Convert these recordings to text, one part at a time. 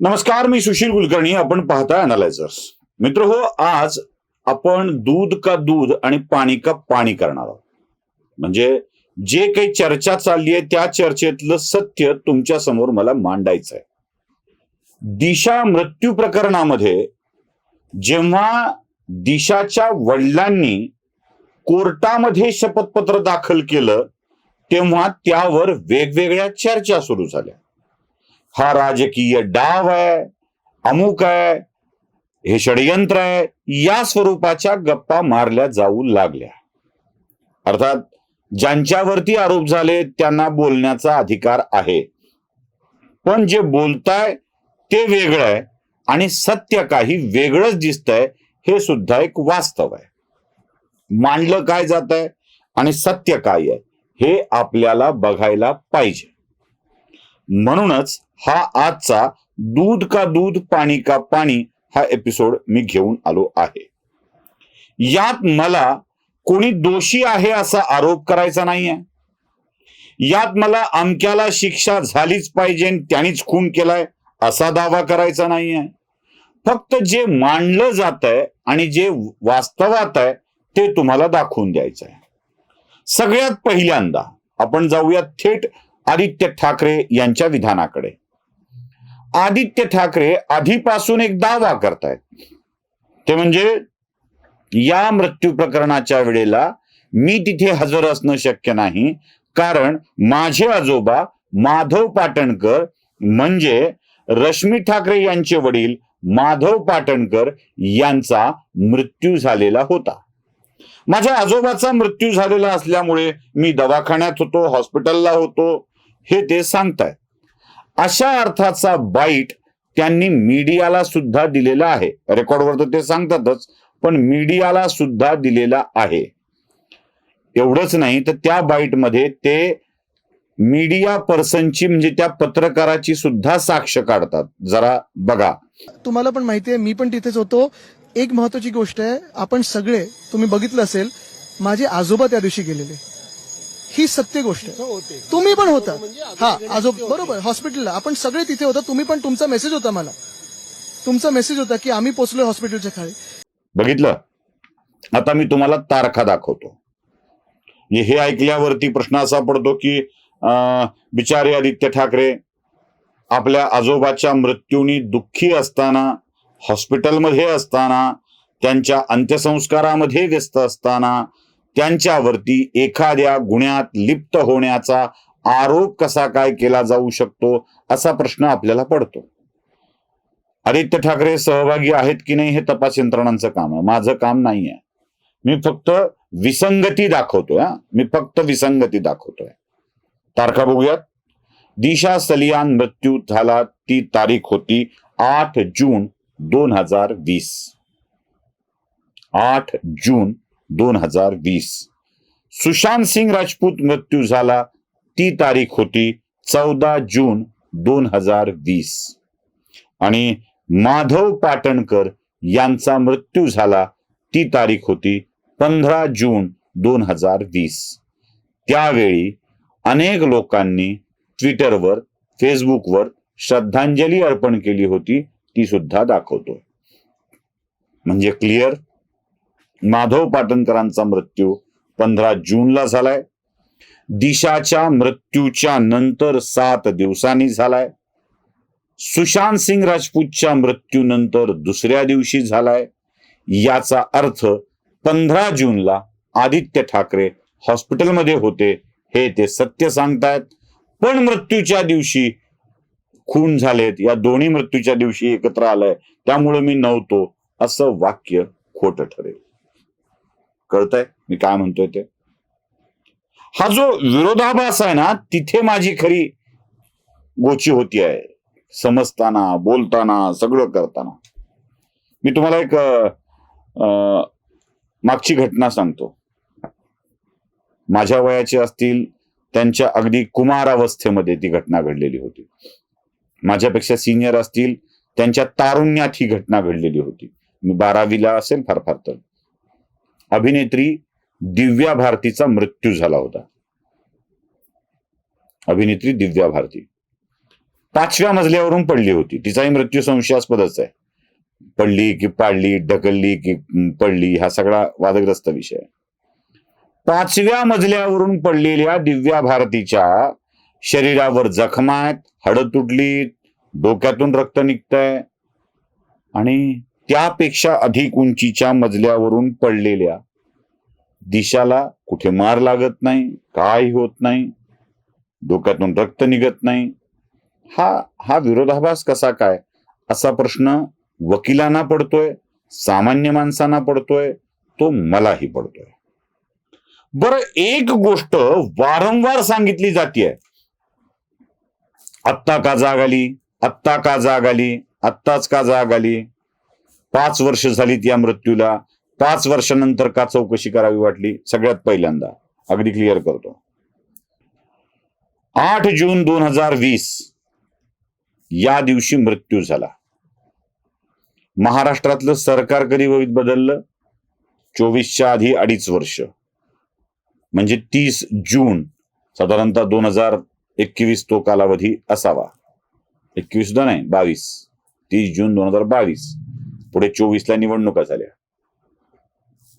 नमस्कार मी सुशील कुलकर्णी. आपण पाहता अनालायझर्स मित्र हो आज आपण दूध का दूध आणि पाणी का पाणी करणार आहोत. म्हणजे जे काही चर्चा चालली आहे त्या चर्चेतलं सत्य तुमच्यासमोर मला मांडायचं आहे. दिशा मृत्यू प्रकरणामध्ये जेव्हा दिशाच्या वडिलांनी कोर्टामध्ये शपथपत्र दाखल केलं तेव्हा त्यावर वेगवेगळ्या चर्चा सुरू झाल्या. हा राजकीय डाव आहे अमुक आहे हे षडयंत्र आहे या स्वरूपाच्या गप्पा मारल्या जाऊ लागल्या. अर्थात ज्यांच्यावरती आरोप झाले त्यांना बोलण्याचा अधिकार आहे. पण जे बोलताय ते वेगळं आहे आणि सत्य काही वेगळंच दिसतंय हे सुद्धा एक वास्तव आहे. मांडलं काय जात आहे आणि सत्य काय आहे हे आपल्याला बघायला पाहिजे. म्हणूनच हा आजचा दूध का दूध पाणी का पाणी हा एपिसोड मी घेऊन आलो आहे. यात मला कोणी दोषी आहे असा आरोप करायचा नाहीये. यात मला अमक्याला शिक्षा झालीच पाहिजे आणि त्यानेच खून केलाय असा दावा करायचा नाहीये. फक्त जे मांडलं जात आहे आणि जे वास्तवात आहे ते तुम्हाला दाखवून द्यायचं आहे सगळ्यात पहिल्यांदा आपण जाऊया थेट आदित्य ठाकरे यांच्या विधानाकडे. आदित्य ठाकरे आधीपासून एक दावा करतायत. ते म्हणजे या मृत्यू प्रकरणाच्या वेळेला मी तिथे हजर असणं शक्य नाही कारण माझे आजोबा माधव पाटणकर म्हणजे रश्मी ठाकरे यांचे वडील माधव पाटणकर यांचा मृत्यू झालेला होता. माझ्या आजोबाचा मृत्यू झालेला असल्यामुळे मी दवाखान्यात होतो हॉस्पिटलला होतो हे ते सांगतायत अशा अर्थाचा बाईट त्यांनी मीडियाला सुद्धा दिलेला आहे. रेकॉर्डवर तर ते सांगतातच पण मीडियाला सुद्धा दिलेला आहे. एवढंच नाही तर त्या बाईटमध्ये ते मीडिया पर्सनची म्हणजे त्या पत्रकाराची सुद्धा साक्ष काढतात. जरा बघा. तुम्हाला पण माहिती आहे मी पण तिथेच होतो. एक महत्वाची गोष्ट आहे आपण सगळे तुम्ही बघितलं असेल माझे आजोबा त्या दिवशी गेलेले. ही सत्य गोष्ट आहे. तुम्ही पण होता. हा आजो बरोबर हॉस्पिटलला आपण सगळे तिथे होता तुम्ही पण तुमचा मेसेज होता मला. तुमचा मेसेज होता की आम्ही पोचलोय हॉस्पिटलच्या खाली. बघितलं? आता मी तुम्हाला तारखा दाखवतो. हे ऐकल्यावरती प्रश्न असा पडतो की बिचारे आदित्य ठाकरे आपल्या आजोबाच्या मृत्यूनी दुःखी असताना हॉस्पिटलमध्ये असताना त्यांच्या अंत्यसंस्कारामध्ये व्यस्त असताना त्यांच्यावरती एखाद्या गुन्ह्यात लिप्त होण्याचा आरोप कसा काय केला जाऊ शकतो असा प्रश्न आपल्याला पडतो. आदित्य ठाकरे सहभागी आहेत की नाही हे तपास यंत्रणांचं काम आहे. माझं काम नाही आहे. मी फक्त विसंगती दाखवतोय मी फक्त विसंगती दाखवतोय. तारखा बघूयात. दिशा सलियान मृत्यू झाला ती तारीख होती आठ जून दोन हजार वीस. आठ जून दोन हजार वीस. सुशांत सिंग राजपूत मृत्यू झाला. ती तारीख होती चौदा जून दोन हजार वीस. आणि माधव पाटणकर यांचा मृत्यू झाला. ती तारीख होती पंधरा जून दोन हजार वीस. त्यावेळी अनेक लोकांनी ट्विटरवर फेसबुकवर श्रद्धांजली अर्पण केली होती. ती सुद्धा दाखवतो म्हणजे क्लिअर? माधव पाटणकरांचा मृत्यू पंधरा जूनला झालाय. दिशाच्या मृत्यूच्या नंतर सात दिवसांनी झालाय. सुशांत सिंग राजपूतच्या मृत्यूनंतर दुसऱ्या दिवशी झालाय. याचा अर्थ पंधरा जूनला आदित्य ठाकरे हॉस्पिटलमध्ये होते हे ते सत्य सांगतायत. पण मृत्यूच्या दिवशी खून झालेत. या दोन्ही मृत्यूच्या दिवशी एकत्र आलंय. त्यामुळे मी नव्हतो असं वाक्य खोटं ठरेल. कळतंय? मी काय म्हणतोय ते? हा जो विरोधाभास आहे ना तिथे माझी खरी गोची होती आहे. समजताना बोलताना सगळं करताना. मी तुम्हाला एक मागची घटना सांगतो. माझ्या वयाचे असतील त्यांच्या अगदी कुमारावस्थेमध्ये ती घटना घडलेली होती. माझ्यापेक्षा सिनियर असतील त्यांच्या तारुण्यात ही घटना घडलेली होती. मी बारावीला असेल फार फार तर. अभिनेत्री दिव्या भारतीचा मृत्यू झाला होता. अभिनेत्री दिव्या भारती. पाचव्या मजल्यावरून पडली होती. तिचाही मृत्यू संशयास्पदच आहे. पडली की पाडली ढकलली की पडली हा सगळा वादग्रस्त विषय. आहे. पाचव्या मजल्यावरून पडलेल्या दिव्या भारतीच्या शरीरावर जखमा आहेत हाडं तुटली डोक्यातून रक्त निघतंय आणि त्यापेक्षा अधिक उंचीच्या मजल्यावरून पडलेल्या दिशाला कुठे मार लागत नाही काय होत नाही डोक्यातून रक्त निघत नाही हा हा विरोधाभास कसा काय? असा प्रश्न वकिलांना पडतोय सामान्य माणसांना पडतोय तो मलाही पडतोय. बरं एक गोष्ट वारंवार सांगितली जाते आत्ता का जाग आली? आत्ता का जाग आली? आत्ताच का जाग आली? पाच वर्ष झालीत या मृत्यूला. पाच वर्षानंतर का चौकशी करावी वाटली? सगळ्यात पहिल्यांदा. अगदी क्लिअर करतो. आठ जून दोन हजार वीस. या दिवशी मृत्यू झाला. महाराष्ट्रातलं सरकार कधी होईत बदललं? चोवीसच्या आधी अडीच वर्ष. म्हणजे तीस जून साधारणतः दोन हजार एकवीस तो कालावधी असावा. एकवीस सुद्धा नाही बावीस. तीस जून दोन हजार बावीस. पुढे चोवीसला निवडणुका झाल्या.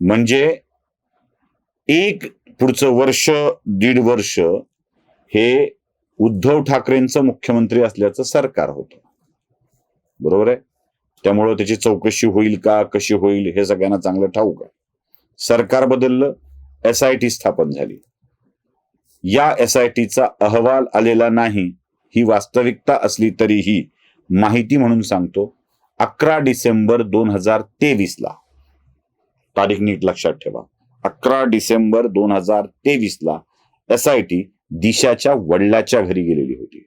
म्हणजे एक पुढचं वर्ष दीड वर्ष हे उद्धव ठाकरेंचं मुख्यमंत्री असल्याचं सरकार होतं. बरोबर आहे? त्यामुळं त्याची चौकशी होईल का कशी होईल हे सगळ्यांना चांगलं ठाऊक आहे. सरकार बदललं एस आय टी स्थापन झाली. या एस आय टीचा अहवाल आलेला नाही ही वास्तविकता असली तरीही माहिती म्हणून सांगतो अकरा डिसेंबर दोन हजार तेवीस ला तारीख नीट लक्षात ठेवा. अकरा डिसेंबर दोन हजार तेवीसला एस आय टी दिशाच्या वडिलाच्या घरी गेलेली होती.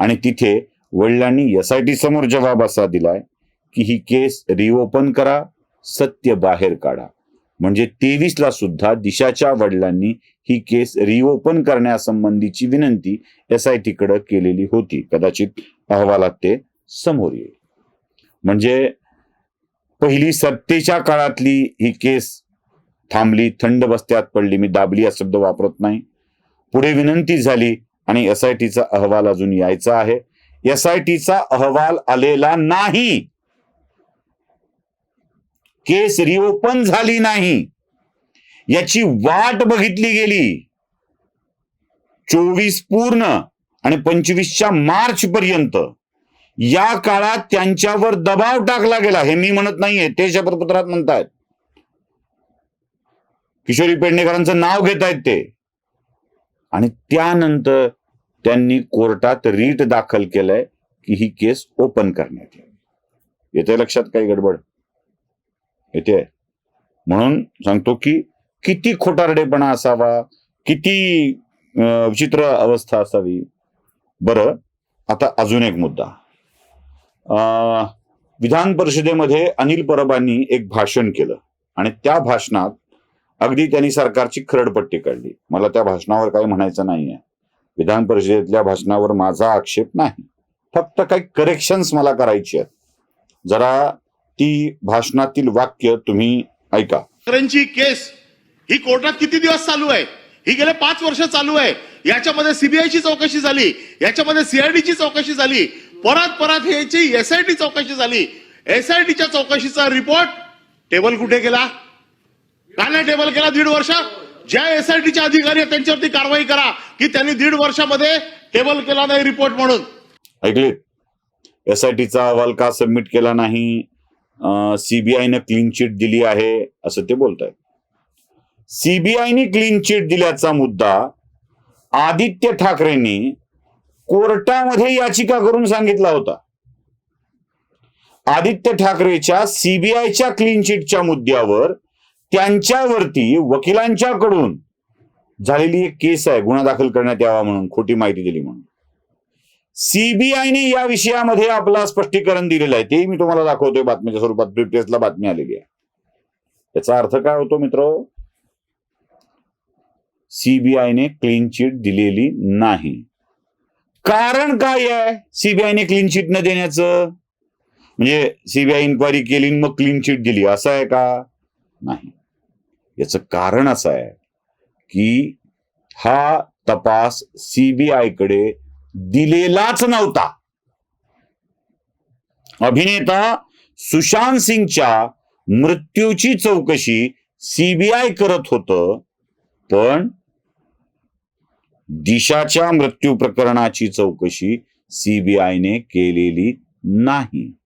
आणि तिथे वडिलांनी एस आय टी समोर जबाब असा दिलाय की ही केस रिओपन करा सत्य बाहेर काढा. म्हणजे तेवीसला सुद्धा दिशाच्या वडिलांनी ही केस रिओपन करण्यासंबंधीची विनंती एस आय टी कडे केलेली होती. कदाचित अहवालात ते समोर येईल. म्हणजे पहिली सत्तेच्या काळातली ही केस थांबली थंड बस्त्यात पडली. मी दाबली हा शब्द वापरत नाही. पुढे विनंती झाली आणि एस आय टीचा अहवाल अजून यायचा आहे. एस आय टीचा अहवाल आलेला नाही. केस रिओपन झाली नाही. याची वाट बघितली गेली. चोवीस पूर्ण आणि पंचवीसच्या मार्च पर्यंत या काळात त्यांच्यावर दबाव टाकला गेला. हे मी म्हणत नाहीये ते शपथपत्रात म्हणतायत. किशोरी पेडणेकरांचं नाव घेत आहेत ते. आणि त्यानंतर त्यांनी कोर्टात रीट दाखल केलंय की ही केस ओपन करण्यात यावी येते लक्षात काही गडबड? येते म्हणून सांगतो की किती खोटारडेपणा असावा किती विचित्र अवस्था असावी. बरं आता अजून एक मुद्दा. विधान परिषदेमध्ये अनिल परबांनी एक भाषण केलं. आणि त्या भाषणात अगदी त्यांनी सरकारची खरडपट्टी काढली. मला त्या भाषणावर काही म्हणायचं नाहीये. विधान परिषदेतल्या भाषणावर माझा आक्षेप नाही. फक्त काही करेक्शन्स मला करायची आहेत. जरा ती भाषणातील वाक्य तुम्ही ऐका. शेतकऱ्यांची केस ही कोर्टात किती दिवस चालू आहे? ही गेले पाच वर्ष चालू आहे. याच्यामध्ये सीबीआयची चौकशी झाली. याच्यामध्ये सीआयडीची चौकशी झाली. परत परत ह्याची एसआयटी चौकशी झाली एसआयटीच्या चौकशीचा रिपोर्ट टेबल कुठे केला? का नाही टेबल केला दीड वर्ष? ज्या एसआयटीचे अधिकारी आहेत त्यांच्यावरती कारवाई करा की त्यांनी दीड वर्षामध्ये टेबल केला नाही रिपोर्ट म्हणून. ऐकले? एस आय टीचा अहवाल का सबमिट केला नाही? सीबीआयनं क्लीन चिट दिली आहे असं ते बोलत आहेत सीबीआयने क्लीन चिट दिल्याचा मुद्दा आदित्य ठाकरेंनी कोर्टामध्ये याचिका करून सांगितला होता. आदित्य ठाकरेच्या सीबीआयच्या क्लीन चिटच्या मुद्द्यावर त्यांच्यावरती वकिलांच्याकडून झालेली एक केस आहे गुन्हा दाखल करण्यात यावा म्हणून खोटी माहिती दिली म्हणून. सीबीआयने या विषयामध्ये आपला स्पष्टीकरण दिलेलं आहे तेही मी तुम्हाला दाखवतोय बातमीच्या स्वरूपात ब्रिटेसला बातमी आलेली आहे. त्याचा अर्थ काय होतो मित्र? सीबीआयने क्लीन चिट दिलेली नाही. कारण काय आहे? सीबीआयने क्लीन चिट न देण्याचं? म्हणजे सीबीआय इन्क्वायरी केली मग क्लीन चिट दिली. असं आहे का? नाही. याचं कारण असं आहे की हा तपास सीबीआयकडे दिलेलाच नव्हता. अभिनेता सुशांत सिंगच्या मृत्यूची चौकशी सीबीआय करत होत पण दिशाच्या मृत्यू प्रकरणाची चौकशी सीबीआयने केलेली नाही.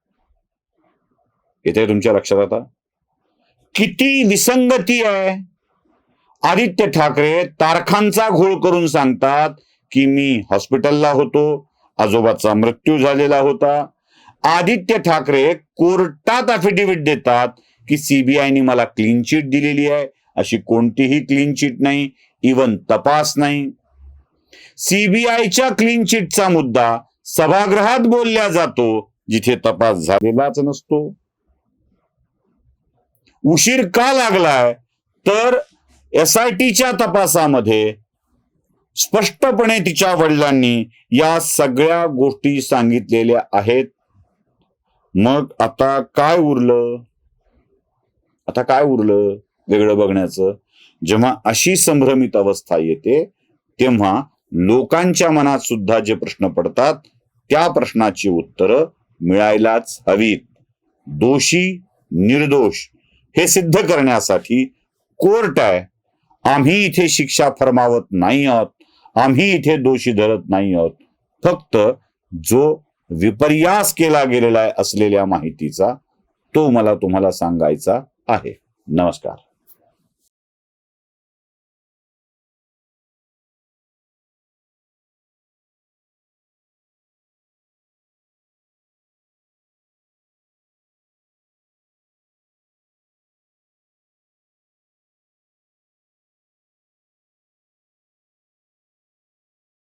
येते तुमच्या लक्षात आता? किती विसंगती आहे. आदित्य ठाकरे तारखांचा घोळ करून सांगतात की मी हॉस्पिटलला होतो आजोबाचा मृत्यू झालेला होता. आदित्य ठाकरे कोर्टात अफिडेव्हिट देतात की सीबीआयने मला क्लीन चिट दिलेली आहे. अशी कोणतीही क्लीन चिट नाही इवन तपास नाही. सीबीआयच्या क्लीन चिटचा मुद्दा सभागृहात बोलला जातो जिथे तपास झालेलाच नसतो. उशीर का लागलाय? तर एस आय टीच्या तपासामध्ये स्पष्टपणे तिच्या वडिलांनी या सगळ्या गोष्टी सांगितलेल्या आहेत. मग आता काय उरलं? आता काय उरलं वेगळं बघण्याचं? जेव्हा अशी संभ्रमित अवस्था येते तेव्हा लोकांच्या मनात सुद्धा जे प्रश्न पडतात त्या प्रश्नाची उत्तरं मिळायलाच हवीत. दोषी निर्दोष हे सिद्ध करण्यासाठी कोर्ट आहे. आम्ही इथे शिक्षा फरमावत नाही आहोत. आम्ही इथे दोषी धरत नाही आहोत. फक्त जो विपर्यास केला गेलेला आहे असलेल्या माहितीचा तो मला तुम्हाला सांगायचा आहे. नमस्कार.